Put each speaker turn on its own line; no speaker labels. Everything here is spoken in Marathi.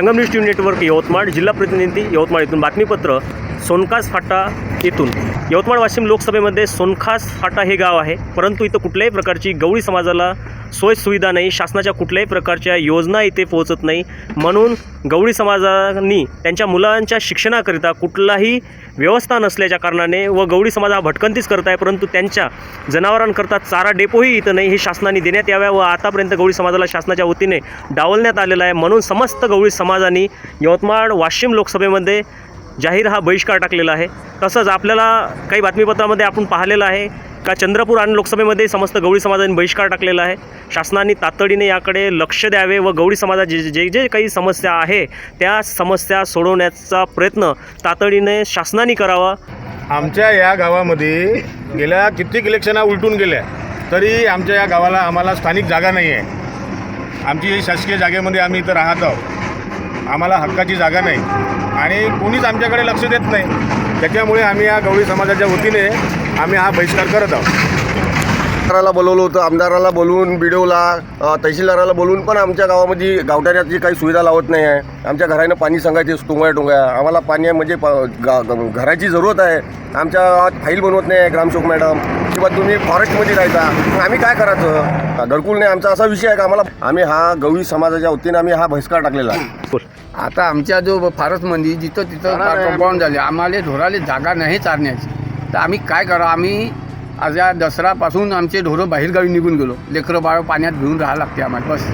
Sangam news TV network Yavatmal जिल्हा प्रतिनिधी यवतमाळ येथून बातमीपत्र सोनकास फाटा येथून यवतमाळ वाशिम लोकसभेमध्ये सोनखास फाटा हे गाव आहे. परंतु इथं कुठल्याही प्रकारची गवळी समाजाला सोय सुविधा नाही शासनाच्या कुठल्याही प्रकारच्या योजना इथे पोहोचत नाही. म्हणून गवळी समाजांनी त्यांच्या मुलांच्या शिक्षणाकरिता कुठलाही व्यवस्था नसल्याच्या कारणाने व गवळी समाज हा भटकंतीच करत आहे परंतु त्यांच्या जनावरांकरता चारा डेपोही इथं नाही हे शासनाने देण्यात याव्या व आतापर्यंत गवळी समाजाला शासनाच्या वतीने डावलण्यात आलेलं आहे. म्हणून समस्त गवळी समाजाने यवतमाळ वाशिम लोकसभेमध्ये जाहीर हा बहिष्कार टाकलेला आहे. तसंच आपल्याला काही बातमीपत्रामध्ये आपण पाहिलेलं आहे का चंद्रपूर आणि लोकसभेमध्ये समस्त गवळी समाजाने बहिष्कार टाकलेला आहे. शासनाने तातडीने याकडे लक्ष द्यावे व गवळी समाजात जे जे जे काही समस्या आहे त्या समस्या सोडवण्याचा प्रयत्न तातडीने शासनाने करावा.
आमच्या या गावामध्ये गेल्या कित्येक इलेक्शना उलटून गेल्या तरी आमच्या या गावाला आम्हाला स्थानिक जागा नाही आहे आमची शासकीय जागेमध्ये आम्ही इथं राहत आहोत. आम्हाला हक्काची जागा नाही. आणि कोणीच आमच्याकडे लक्ष देत नाही. त्याच्यामुळे आम्ही या गवळी समाजाच्या वतीने आम्ही हा बहिष्कार करत आहोत.
आमदाराला बोलवलं होतं. आमदाराला बोलवून बिडोला अ, तहसीलदाराला बोलवून पण आमच्या गावामध्ये गावठाण्याची काही सुविधा लावत नाही आहे. आमच्या घरानं पाणी सांगायचे टोंगळ्या टोंगळ्या. आम्हाला पाणी म्हणजे प- गा- ग- घराची जरूरत आहे. आमच्या गावात फाईल बनवत नाही आहे ग्रामसेवक मॅडम. किंवा तुम्ही फॉरेस्टमध्ये राहता मग आम्ही काय करायचं? घरकुल नाही. आमचा असा विषय आहे का आम्हाला? आम्ही हा गवळी समाजाच्या वतीने आम्ही हा बहिष्कार टाकलेला आहे.
आता आमच्या जो फारसमध्ये जिथं तिथं कंपाऊंड झाले आम्हाला ढोराले जागा नाही चारण्याची. तर आम्ही काय करा आम्ही आज या दसरापासून आमचे ढोरं बाहेरगावी निघून गेलो. लेकरं बाळ पाण्यात घेऊन राहावं लागते आम्हाला. बस.